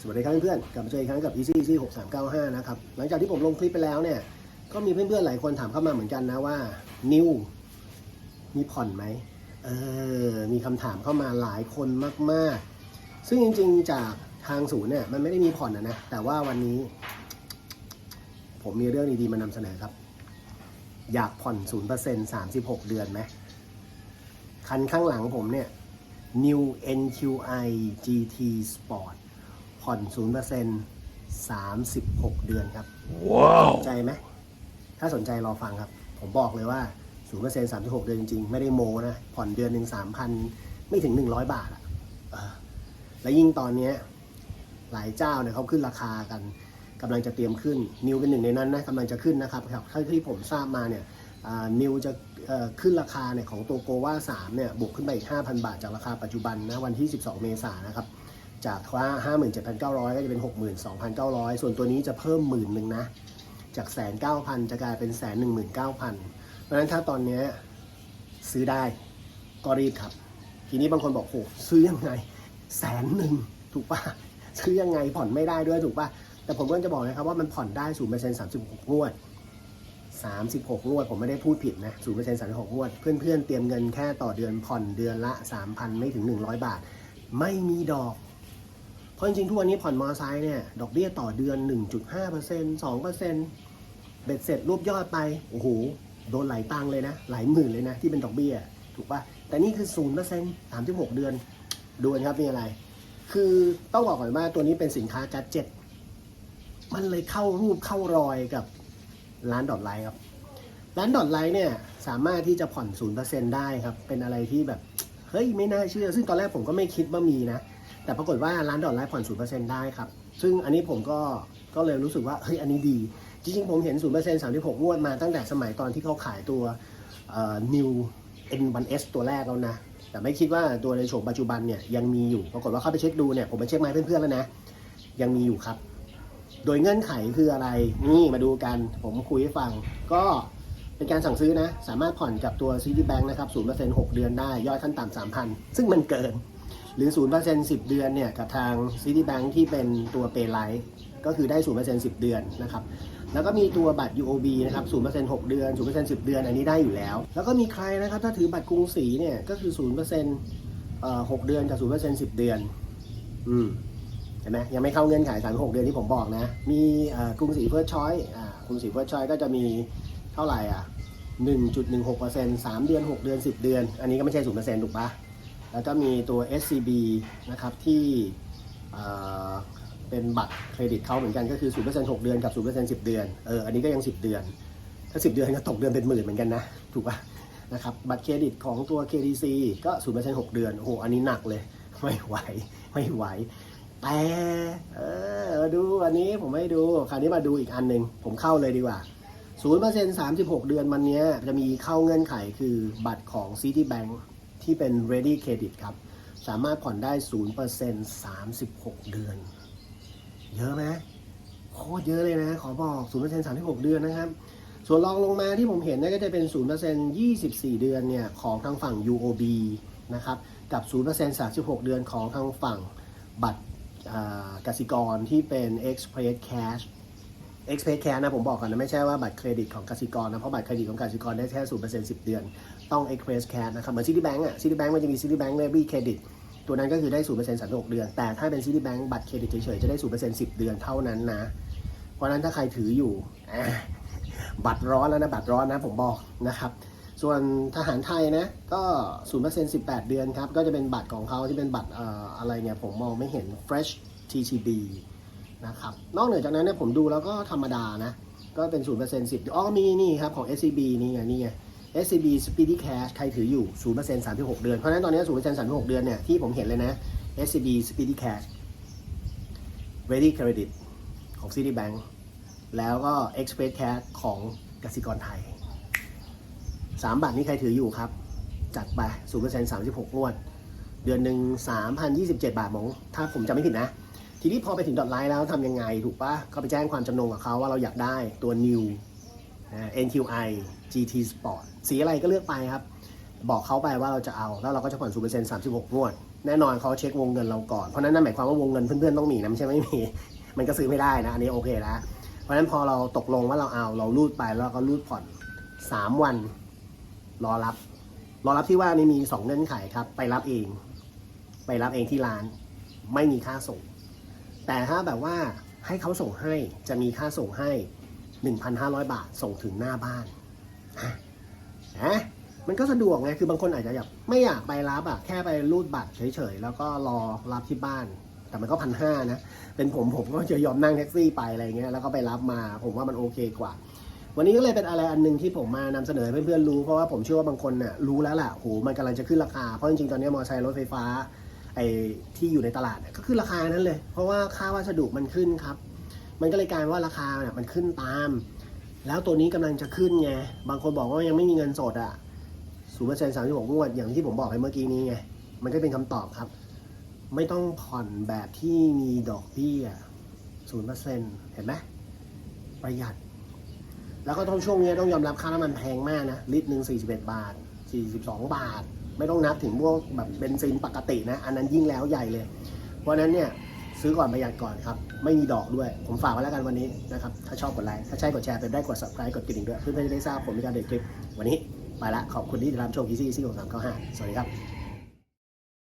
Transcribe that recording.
สวัสดีครับเพื่อนๆกลับมาเจออีกครั้งกับ Easy Easy 6395 นะครับ หลังจากที่ผมลงคลิปไปแล้วเนี่ย ก็มีเพื่อนๆ หลายคนถามเข้ามาเหมือนกันนะว่า นิวมีผ่อนไหม เออ มีคำถามเข้ามาหลายคนมากๆ ซึ่งจริงๆ จากทางศูนย์เนี่ย มันไม่ได้มีผ่อนนะนะ แต่ว่าวันนี้ ผมมีเรื่องดีๆ มานำเสนอครับ อยากผ่อน 0% 36 เดือนไหม คันข้างหลังผมเนี่ย New NQI GT Sport ผ่อน0% 36เดือนครับว้าวสนใจไหมถ้าสนใจรอฟังครับ ผมบอกเลยว่า0% 36เดือนจริงๆ ไม่ได้โมนะ ผ่อนเดือนหนึ่ง3,000ไม่ถึง100บาทอะเออและยิ่งตอนเนี้ยหลายเจ้าเนี่ยเขาขึ้นราคากันกำลังจะเตรียมขึ้น นิวเป็นหนึ่งในนั้นนะกำลังจะขึ้นนะครับครับเท่าที่ผมทราบมาเนี่ยนิวจะเอ่อขึ้นราคาเนี่ยของตัวโกวา3เนี่ยบวกขึ้นไปอีก 5,000 บาทจากราคาปัจจุบันนะวันที่ 12 เมษายนนะครับ จากว่า57,900ก็จะเป็น62,900ส่วนตัวนี้จะเพิ่มหมื่นหนึ่งนะ จากแสนเก้าพันจะกลายเป็นแสนหนึ่งหมื่นเก้าพันเพราะฉะนั้นถ้าตอนนี้ซื้อได้ก็รีบครับ ทีนี้บางคนบอกโหซื้อยังไงแสนหนึ่งถูกปะซื้อยังไงผ่อนไม่ได้ด้วยถูกปะแต่ผมก็จะบอกนะครับว่ามันผ่อนได้ศูนย์เปอร์เซ็นต์สามสิบหกงวดสามสิบหกงวด ผมไม่ได้พูดผิดนะศูนย์เปอร์เซ็นต์สามสิบหกงวด เพื่อนๆเตรียมเงินแค่ต่อเดือนผ่อนเดือนละสามพันไม่ถึงหนึ่งร้อยบาท ไม่มีดอก เพราะจริงๆทุกวันนี้ผ่อนมอเตอร์ไซค์เนี่ยดอกเบี้ยต่อเดือน 1.5% 2%เบ็ดเสร็จรวบยอดไปโอ้โหโดนหลายตังค์เลยนะ หลายหมื่นเลยนะ ที่เป็นดอกเบี้ย ถูกปะแต่นี่คือ0% 36เดือน ดูนครับนี่อะไร คือต้องบอกก่อนว่าตัวนี้เป็นสินค้าจัดเจ็ดมันเลยเข้ารูปเข้ารอยกับร้านดอทไลน์ครับ ร้านดอทไลน์เนี่ยสามารถที่จะผ่อน0%ได้ครับ เป็นอะไรที่แบบ เฮ้ย ไม่น่าเชื่อ ซึ่งตอนแรกผมก็ไม่คิดว่ามีนะ แต่ปรากฏว่าร้านดอทไลน์ผ่อน0%ได้ครับ ซึ่งอันนี้ผมก็ก็เลยรู้สึกว่าเฮ้ยอันนี้ดี จริงๆ ผมเห็น0% 36งวดมาตั้งแต่สมัยตอนที่เขาขายตัวเอ่อ New N1S ตัวแรกแล้วนะ แต่ไม่คิดว่าตัวในโฉมปัจจุบันเนี่ยยังมีอยู่ ปรากฏว่าเข้าไปเช็คดูเนี่ยผมไปเช็คมาเพื่อนๆแล้วนะ ยังมีอยู่ครับ โดยเงื่อนไขคืออะไรนี่มาดูกันผมคุยให้ฟังก็เป็นการสั่งซื้อนะ สามารถผ่อนกับตัว Citibank นะครับ0% 6 เดือนได้ ยอดขั้นต่ำ3,000 ซึ่งมันเกิน หรือ 0% 10 เดือนเนี่ยกับทาง Citibank ที่เป็นตัว Paylight ก็คือได้ 0% 10 เดือนนะครับ แล้วก็มีตัวบัตร UOB นะครับ 0% 6 เดือน 0% 10 เดือน อันนี้ได้อยู่แล้ว แล้วก็มีใครนะครับ ถ้าถือบัตรกรุงศรีเนี่ยก็คือ 0%เอ่อ6เดือนกับ 0% 10 เดือน อืมเห็นไหมยังไม่เข้าเงื่อนไข36 เดือนที่ผมบอกนะ มีเอ่อกรุงศรีเฟิร์สชอยอ่ากรุงศรีเฟิร์สชอยก็จะมีเท่าไหร่อะ1.16% 3 เดือน 6 เดือน 10 เดือน อันนี้ก็ไม่ใช่ 0%ถูกปะ แล้วก็มีตัว SCB นะครับที่เป็นบัตรเครดิตเขาเหมือนกันก็คือ 0% 6 เดือนกับ 0% 10 เดือน เออ อันนี้ก็ยัง 10 เดือน ถ้า 10 เดือนก็ตกเดือนเป็นหมื่นเหมือนกันนะ ถูกป่ะ นะครับ บัตรเครดิตของตัว KDC ก็ 0% 6 เดือน โอ้โห อันนี้หนักเลย ไม่ไหว ไม่ไหว แต่ เออ ดูอันนี้ผมให้ดู คราวนี้มาดูอีกอันหนึ่ง ผมเข้าเลยดีกว่า 0% 36 เดือนมันเนี้ยจะมีเข้าเงื่อนไขคือบัตรของ Citibank ที่เป็น Ready Credit ครับ สามารถผ่อนได้ 0% 36 เดือน เยอะไหมโคตรเยอะเลยนะ ขอบอก 0% 36 เดือนนะครับ ส่วนรองลงมาที่ผมเห็นเนี่ยก็จะเป็น 0% 24 เดือนเนี่ยของทางฝั่ง UOB นะครับกับ 0% 36 เดือนของทางฝั่งบัตรกสิกรที่เป็น Express Cash Express Cash นะผมบอกก่อนนะไม่ใช่ว่าบัตรเครดิตของกสิกรนะ เพราะบัตรเครดิตของกสิกรได้แค่0% 10เปอร์เซ็นต์สิบเดือน ต้อง Express Cash นะครับ เหมือน Citibank อะ Citibank มันจะมี Citibank Debit Credit ตัวนั้นก็คือได้0% 36เปอร์เซ็นต์สามสิบหกเดือน แต่ถ้าเป็น Citibank บัตรเครดิตเฉยๆจะได้0% 10เปอร์เซ็นต์สิบเดือนเท่านั้นนะ เพราะนั้นถ้าใครถืออยู่บัตรร้อนแล้วนะบัตรร้อนนะผมบอกนะครับส่วนทหารไทยนะก็0% 18เดือนครับก็จะเป็นบัตรของเขาที่เป็นบัตรเอ่ออะไรเนี่ยผมมองไม่เห็น Fresh TTB นะครับ นอกเหนือจากนั้นเนี่ยผมดูแล้วก็ธรรมดานะ ก็เป็น0% 10อ๋อมีนี่ครับของ SCB นี่ไงนี่ไง SCB Speedy Cash ใครถืออยู่0% 36เปอร์เซ็นต์สามสิบหกเดือน เพราะฉะนั้นตอนนี้0% 36เปอร์เซ็นต์สามสิบหกเดือนเนี่ยที่ผมเห็นเลยนะ SCB Speedy Cash Ready Credit ของ Citibank แล้วก็ Express Cash ของกสิกรไทยสามบัตรนี้ใครถืออยู่ครับ จัดไป0% 36งวด เดือนหนึ่ง3,027บาทมอง ถ้าผมจำไม่ผิดนะ ทีนี้พอไปถึงดอทไลน์แล้วทำยังไงถูกปะก็ไปแจ้งความจำนงกับเขาว่าเราอยากได้ตัว New นะ NQI GT Sport สีอะไรก็เลือกไปครับ บอกเขาไปว่าเราจะเอา แล้วเราก็จะผ่อน0% 36งวด แน่นอนเขาเช็ควงเงินเราก่อน เพราะนั้นนั่นหมายความว่าวงเงินเพื่อนๆต้องมีนะไม่ใช่ไม่มี มันก็ซื้อไม่ได้นะ อันนี้โอเคแล้ว เพราะฉะนั้นพอเราตกลงว่าเราเอา เรารูดไปแล้วก็รูดผ่อนสามวัน รอรับ รอรับที่ว่านี่มีสองเงื่อนไขครับ ไปรับเอง ไปรับเองที่ร้าน ไม่มีค่าส่ง แต่ถ้าแบบว่าให้เขาส่งให้จะมีค่าส่งให้ 1,500 บาทส่งถึงหน้าบ้านอะนะมันก็สะดวกไง คือบางคนอาจจะอยากไม่อยากไปรับอะแค่ไปรูดบัตรเฉยๆ แล้วก็รอรับที่บ้าน แต่มันก็พันห้านะ เป็นผมผมก็จะยอมนั่งแท็กซี่ไปอะไรเงี้ย แล้วก็ไปรับมา ผมว่ามันโอเคกว่า วันนี้ก็เลยเป็นอะไรอันหนึ่งที่ผมมานำเสนอให้เพื่อนๆรู้ เพราะว่าผมเชื่อว่าบางคนเนี่ยรู้แล้วแหละโห มันกำลังจะขึ้นราคา เพราะจริงๆ ตอนนี้มอเตอร์ไซค์รถไฟฟ้า ไอ้ที่อยู่ในตลาดก็ขึ้นราคานั้นเลย เพราะว่าค่าวัสดุมันขึ้นครับ มันก็เลยกลายว่าราคาเนี่ยมันขึ้นตาม แล้วตัวนี้กำลังจะขึ้นไง บางคนบอกว่ายังไม่มีเงินสดอะศูนย์เปอร์เซ็นต์สามสิบหกงวดอย่างที่ผมบอกไปเมื่อกี้นี้ไง มันก็เป็นคำตอบครับ ไม่ต้องผ่อนแบบที่มีดอกเบี้ยศูนย์เปอร์เซ็นต์เห็นไหมประหยัด แล้วก็ต้องช่วงนี้ต้องยอมรับค่าน้ำมันแพงมากนะ ลิตรหนึ่งสี่สิบเอ็ดบาทสี่สิบสองบาท ไม่ต้องนับถึงพวกแบบเบนซินปกตินะ อันนั้นยิ่งแล้วใหญ่เลย เพราะนั้นเนี่ยซื้อก่อนประหยัดก่อนครับ ไม่มีดอกด้วย ผมฝากไว้แล้วกันวันนี้นะครับ ถ้าชอบกดไลค์ ถ้าใช่กดแชร์เป็นได้กด subscribe กดกระดิ่งด้วย เพื่อนๆจะได้ทราบผมมีการเด็ดคลิป วันนี้ไปละ ขอบคุณที่ติดตามชม Easy Easy ของสามเก้าห้าสวัสดีครับ